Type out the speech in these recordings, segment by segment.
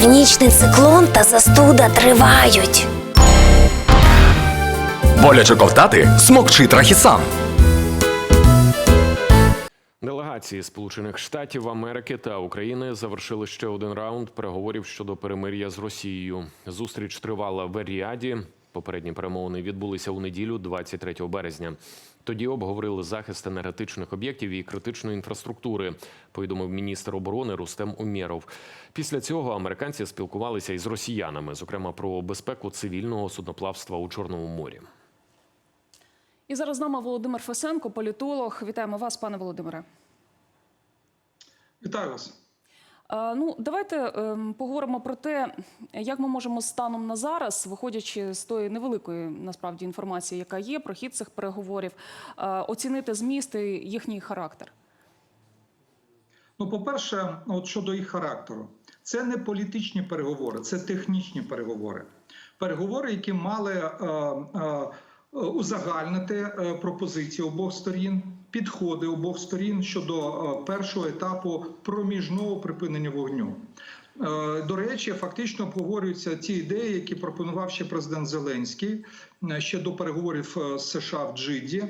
Північний циклон та застуда тривають. Боляче ковтати смокчи трахісан. Делегації Сполучених Штатів Америки та України завершили ще один раунд переговорів щодо перемир'я з Росією. Зустріч тривала в Еріаді. Попередні перемовини відбулися у неділю, 23 березня. Тоді обговорили захист енергетичних об'єктів і критичної інфраструктури. Повідомив міністр оборони Рустем Умєров. Після цього американці спілкувалися із росіянами, зокрема про безпеку цивільного судноплавства у Чорному морі. І зараз з нами Володимир Фесенко, політолог. Вітаємо вас, пане Володимире. Вітаю вас. Е, Ну, давайте ем, поговоримо про те, як ми можемо станом на зараз, виходячи з тої невеликої насправді інформації, яка є про хід цих переговорів, е, оцінити зміст і їхній характер. Ну, по-перше, от щодо їх характеру, це не політичні переговори, це технічні переговори. Переговори, які мали е, е, узагальнити е, пропозиції обох сторін, підходи обох сторін щодо е, першого етапу проміжного припинення вогню. Е, До речі, фактично обговорюються ті ідеї, які пропонував ще президент Зеленський е, ще до переговорів з США в Джиді.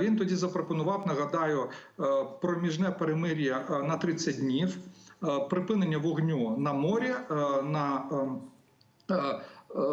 Він тоді запропонував, нагадаю, проміжне перемир'я на 30 днів, припинення вогню на морі, на е, е, е,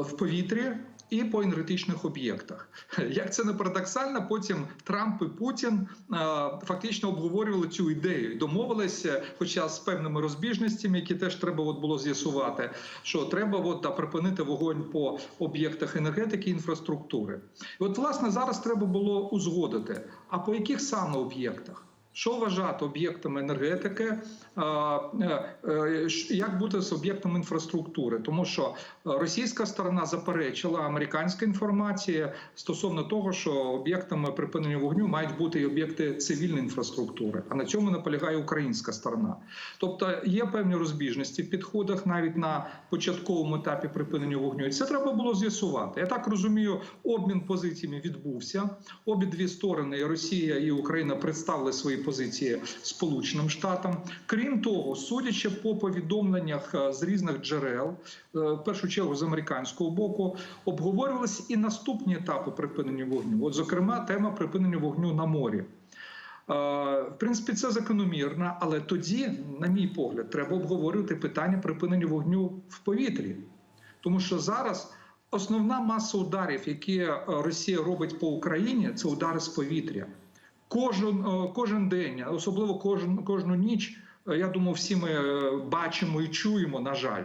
в повітрі. І по енергетичних об'єктах, як це не парадоксально, потім Трамп і Путін е, фактично обговорювали цю ідею, домовилися, хоча з певними розбіжностями, які теж треба от було з'ясувати, що треба от, припинити вогонь по об'єктах енергетики і інфраструктури. І от власне зараз треба було узгодити. А по яких саме об'єктах? Що вважати об'єктами енергетики, е, е, як бути з об'єктами інфраструктури? Тому що е, російська сторона заперечила американська інформація стосовно того, що об'єктами припинення вогню мають бути і об'єкти цивільної інфраструктури. А на цьому наполягає українська сторона. Тобто є певні розбіжності в підходах навіть на початковому етапі припинення вогню. І це треба було з'ясувати. Я так розумію, обмін позиціями відбувся. Обидві сторони, Росія і Україна, представили свої позиції Сполученим Штатам. Крім того, судячи по повідомленнях е, з різних джерел, е, в першу чергу з американського боку, обговорювалися і наступні етапи припинення вогню. От, зокрема, тема припинення вогню на морі. Е, В принципі, це закономірно, але тоді, на мій погляд, треба обговорювати питання припинення вогню в повітрі, тому що зараз основна маса ударів, які Росія робить по Україні, це удари з повітря. Кожен, е, кожен день, особливо кожен, кожну ніч. Я думаю, всі ми е, бачимо і чуємо, на жаль.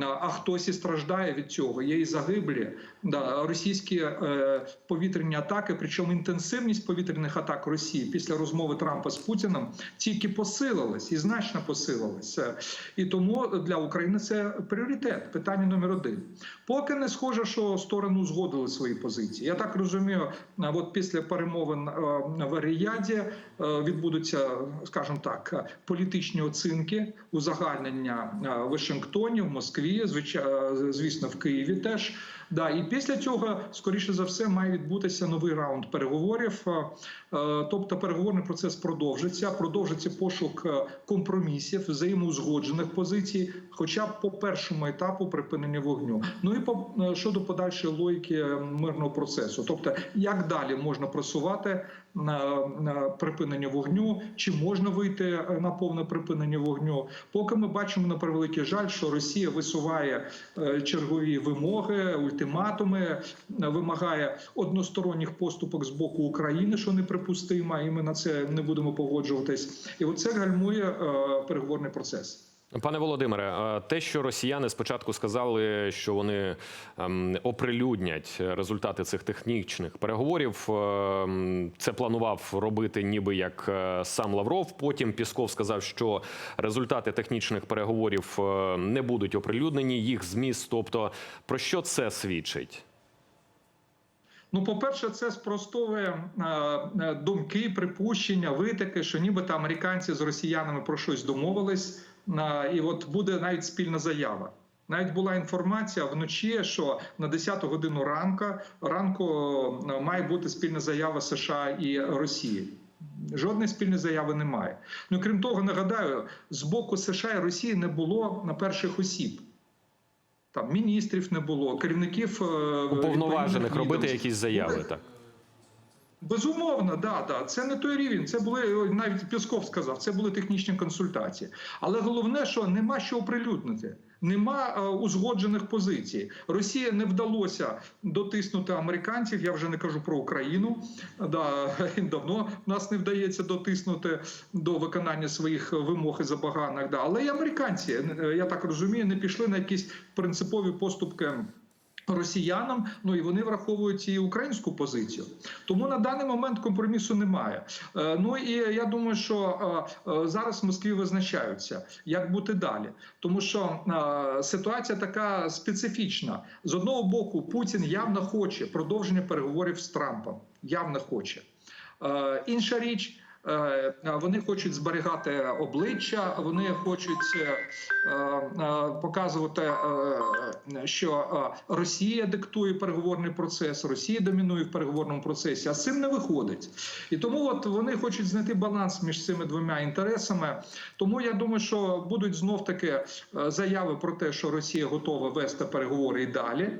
А хтось і страждає від цього. Є і загиблі. Да, російські е, повітряні атаки, причому інтенсивність повітряних атак Росії після розмови Трампа з Путіним тільки посилилась і значно посилилась. Е, І тому для України це пріоритет, питання номер один. Поки не схоже, що сторони узгодили свої позиції. Я так розумію, от після перемовин в Ріяді е, відбудуться, скажімо так, е, політичні оцінки, узагальнення е, в Вашингтоні, в Москві, звичайно, звісно, в Києві теж. Да, і після цього, скоріше за все, має відбутися новий раунд переговорів. Е, е, Тобто переговорний процес продовжиться, продовжиться пошук е, компромісів, взаємоузгоджених позицій, хоча б по першому етапу припинення вогню. Ну і по щодо подальшої логіки мирного процесу, тобто як далі можна просувати на, припинення вогню, чи можна вийти на повне припинення вогню. Поки ми бачимо на превеликий жаль, що Росія висуває чергові вимоги, ультиматуми, е, вимагає односторонніх поступок з боку України, що неприпустимо, і ми на це не будемо погоджуватись. І оце гальмує е, переговорний процес. Пане Володимире, е, те, що росіяни спочатку сказали, що вони ем, оприлюднять результати цих технічних переговорів, ем, це планував робити ніби як е, сам Лавров. Потім Пісков сказав, що результати технічних переговорів е, не будуть оприлюднені, їх зміст. Тобто, про що це свідчить? Ну, по-перше, це спростовує е, е, думки, припущення, витики, що нібито американці з росіянами про щось домовились, е, і от буде навіть спільна заява. Навіть була інформація вночі, що на 10 годину ранку ранку е, має бути спільна заява США і Росії. Жодної спільної заяви немає. Ну крім того, нагадаю, з боку США і Росії не було на перших осіб. Там міністрів не було, керівників е, Уповноважених робити якісь заяви. Так Безумовно, да, да. Це не той рівень. Це були навіть Пісков сказав, це були технічні консультації. Але головне, що нема що оприлюднити. Нема е, узгоджених позицій. Росія не вдалося дотиснути американців. Я вже не кажу про Україну. Да, давно нас не вдається дотиснути до виконання своїх вимог і забаганок. Да. Але і американці, е, я так розумію, не пішли на якісь принципові поступки росіянам. Ну і вони враховують і українську позицію. Тому на даний момент компромісу немає. Е, Ну і я думаю, що е, е, зараз в Москві визначаються, як бути далі, тому що ситуація така специфічна. З одного боку, Путін явно хоче продовження переговорів з Трампом. Явно хоче. Інша річ. Е, Вони хочуть зберігати обличчя, вони хочуть е, е, показувати, що Росія диктує переговорний процес, Росія домінує в переговорному процесі, а з цим не виходить. І тому от вони хочуть знайти баланс між цими двома інтересами. Тому я думаю, що будуть знов таки заяви про те, що Росія готова вести переговори і далі.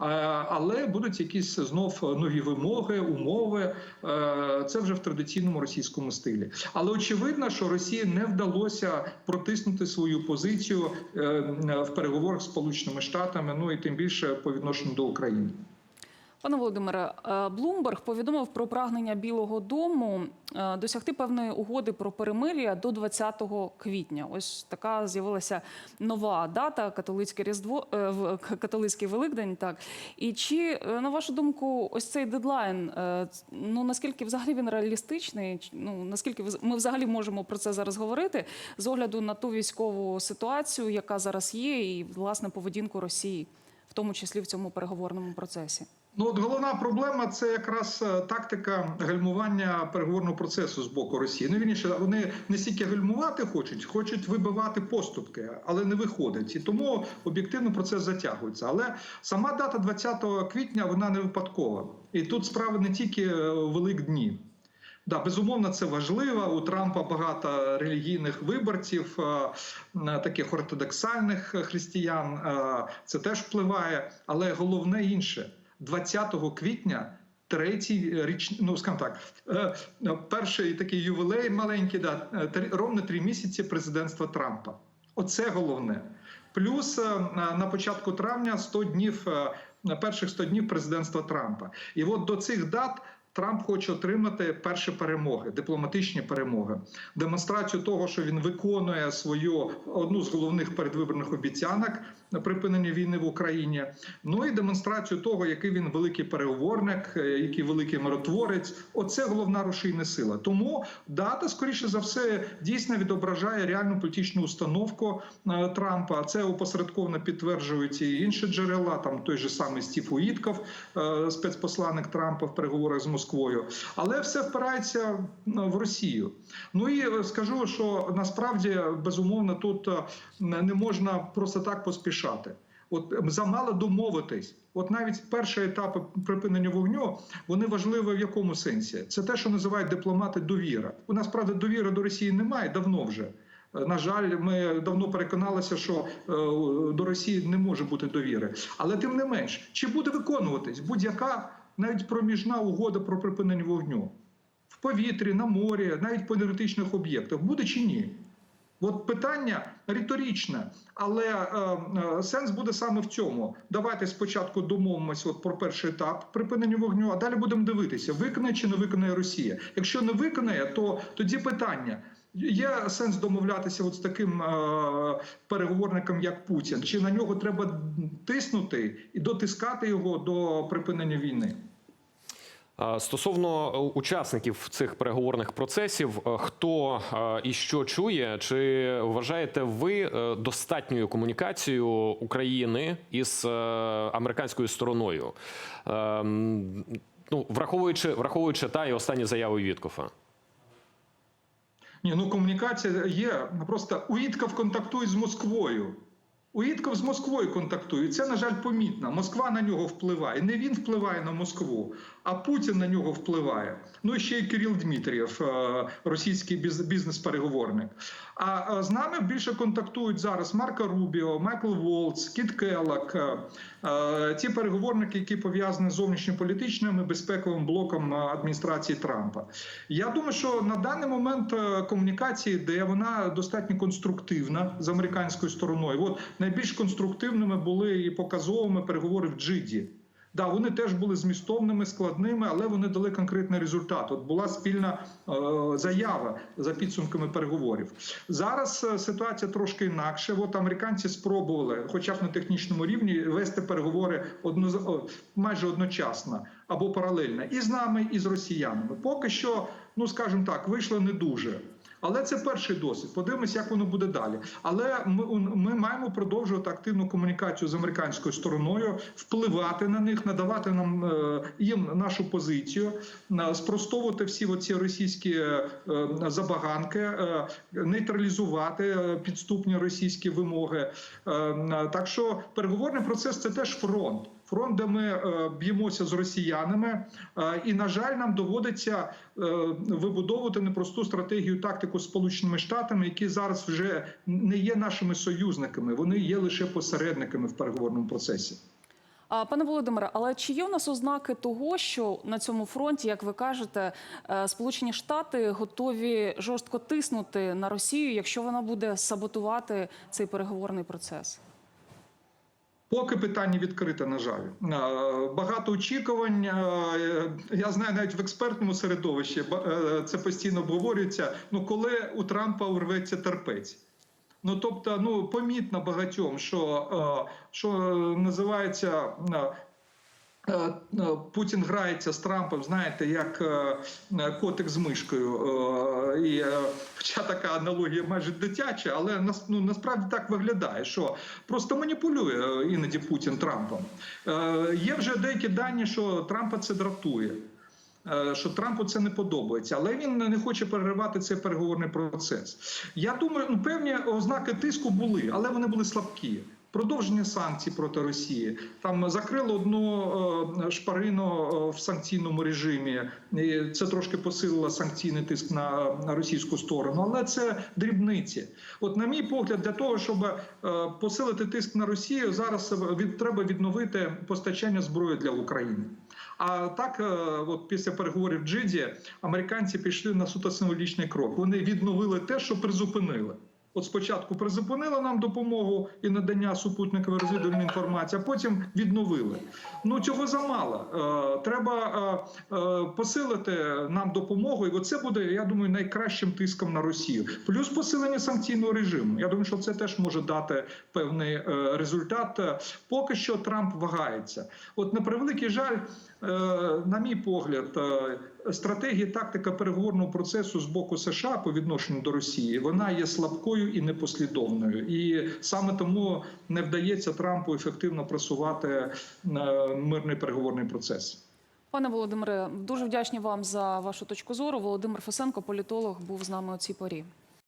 Е, Але будуть якісь знов нові вимоги, умови. Е, Це вже в традиційному російському стилі. Але очевидно, що Росії не вдалося протиснути свою позицію е, в переговорах з Сполученими Штатами, ну і тим більше по відношенню до України. Пане Володимире, е, Блумберг повідомив про прагнення Білого Дому е, досягти певної угоди про перемир'я до 20 квітня. Ось така з'явилася нова дата католицьке різдво е, католицький Великдень. Так і чи на вашу думку, ось цей дедлайн? Ну наскільки взагалі він реалістичний? Ну наскільки ми взагалі можемо про це зараз говорити з огляду на ту військову ситуацію, яка зараз є, і власне поведінку Росії, в тому числі в цьому переговорному процесі? Ну, от головна проблема це якраз е, тактика гальмування переговорного процесу з боку Росії. Ну вірніше, вони не стільки гальмувати хочуть, хочуть вибивати поступки, але не виходить. І тому об'єктивно процес затягується. Але сама дата 20 квітня вона не випадкова. І тут справа не тільки е, Великдні. Да, безумовно, це важливо. У Трампа багато релігійних виборців, е, таких ортодоксальних християн. Це теж впливає, але головне інше. 20 квітня. Третій річ, ну скажімо так, е, е, перший такий ювілей маленький, да, е, ровно три місяці президентства Трампа. Оце головне. Плюс на початку травня 100 днів, перших 100 днів президентства Трампа. І от до цих дат Трамп хоче отримати перші перемоги, дипломатичні перемоги, демонстрацію того, що він виконує свою одну з головних передвиборних обіцянок на припинення війни в Україні. Ну і демонстрацію того, який він великий переговорник, е, який великий миротворець. Оце головна рушійна сила. Тому дата, скоріше за все, дійсно відображає реальну політичну установку е, Трампа. Це опосередковано підтверджують і інші джерела. Там той же самий Стів Уїтков, е, спецпосланник Трампа в переговорах з Москвою. Але все впирається в Росію. Ну і е, скажу, що насправді безумовно тут е, не можна просто так поспішати. От замало домовитись. От навіть перші етапи припинення вогню вони важливі в якому сенсі? Це те, що називають дипломати довіра. У нас правда довіри до Росії немає давно вже. Е, На жаль, ми давно переконалися, що до Росії не може бути довіри. Але тим не менш, чи буде виконуватись будь-яка навіть проміжна угода про припинення вогню в повітрі, на морі, навіть по енергетичних об'єктах, буде чи ні? От питання риторичне, але е, е, сенс буде саме в цьому. Давайте спочатку домовимося от про перший етап припинення вогню, а далі будемо дивитися, виконає чи не виконає Росія. Якщо не виконає, то тоді питання. Є сенс домовлятися от з таким е, переговорником, як Путін, чи на нього треба тиснути і дотискати його до припинення війни? Стосовно е, учасників цих переговорних процесів, е, хто і що чує, чи вважаєте ви достатньою комунікацією України із американською стороною? Ем, Ну, враховуючи, враховуючи та і останні заяви Віткофа. Ні, ну комунікація є. Просто Уїтков контактує з Москвою. Уїтков з Москвою контактує. Це, на жаль, помітно. Москва на нього впливає. Не він впливає на Москву, а Путін на нього впливає. Ну і ще й Кирил Дмитрієв, е, російський бізнес-переговорник. А е, з нами більше контактують зараз Марко Рубіо, Майкл Волц, Кіт Келлак, е, е, ті переговорники, які пов'язані з зовнішньополітичним і безпековим блоком е, адміністрації Трампа. Я думаю, що на даний момент комунікації, де вона достатньо конструктивна з американською стороною. От найбільш конструктивними були і показовими переговори в Джиді. Да, вони теж були змістовними, складними, але вони дали конкретний результат. От була спільна е, заява за підсумками переговорів. Зараз е, ситуація трошки інакше. От американці спробували, хоча б на технічному рівні, вести переговори одно, майже одночасно або паралельно і з нами, і з росіянами. Поки що, ну скажімо так, вийшло не дуже. Але це перший досвід. Подивимось, як воно буде далі. Але ми, ми маємо продовжувати активну комунікацію з американською стороною, впливати на них, надавати нам е, їм нашу позицію, спростовувати всі оці російські е, е, забаганки, е, нейтралізувати е, підступні російські вимоги. Е, е, Так що переговорний процес це теж фронт. Фронт, де ми е, б'ємося з росіянами, е, і на жаль, нам доводиться е, вибудовувати непросту стратегію тактику з сполученими штатами, які зараз вже не є нашими союзниками, вони є лише посередниками в переговорному процесі. Пане Володимире, але чи є у нас ознаки того, що на цьому фронті, як ви кажете, Сполучені Штати готові жорстко тиснути на Росію, якщо вона буде саботувати цей переговорний процес? Поки питання відкрите, на жаль, Е, багато очікувань. Е, Я знаю, навіть в експертному середовищі е, це постійно обговорюється. Ну коли у Трампа урветься терпець. Ну тобто, ну помітно багатьом, що, е, що називається. Е, Е, Путін грається з Трампом, знаєте, як е, котик з мишкою. І, хоча така аналогія майже дитяча, але ну, насправді так виглядає, що просто маніпулює іноді Путін Трампом. Є вже деякі дані, що Трампа це дратує. Що Трампу це не подобається, але він не хоче переривати цей переговорний процес. Я думаю, ну певні ознаки тиску були, але вони були слабкі. Продовження санкцій проти Росії там закрило одну е, шпарину е, в санкційному режимі. Це трошки посилило санкційний тиск на, російську сторону, але це дрібниці. От, на мій погляд, для того, щоб е, посилити тиск на Росію, зараз треба відновити постачання зброї для України. А так, от після переговорів в Джиді, американці пішли на суто символічний крок. Вони відновили те, що призупинили. От спочатку призупинили нам допомогу і надання супутникової розвідувальної інформації, а потім відновили. Ну цього замало. Е, Треба е, е, посилити нам допомогу, і оце буде, я думаю, найкращим тиском на Росію. Плюс посилення санкційного режиму. Я думаю, що це теж може дати певний результат. Поки що Трамп вагається. От на превеликий жаль, на мій погляд, стратегія тактика переговорного процесу з боку США по відношенню до Росії вона є слабкою і непослідовною, і саме тому не вдається Трампу ефективно просувати е, мирний переговорний процес. Пане Володимире, дуже вдячні вам за вашу точку зору. Володимир Фесенко, політолог, був з нами у цій порі.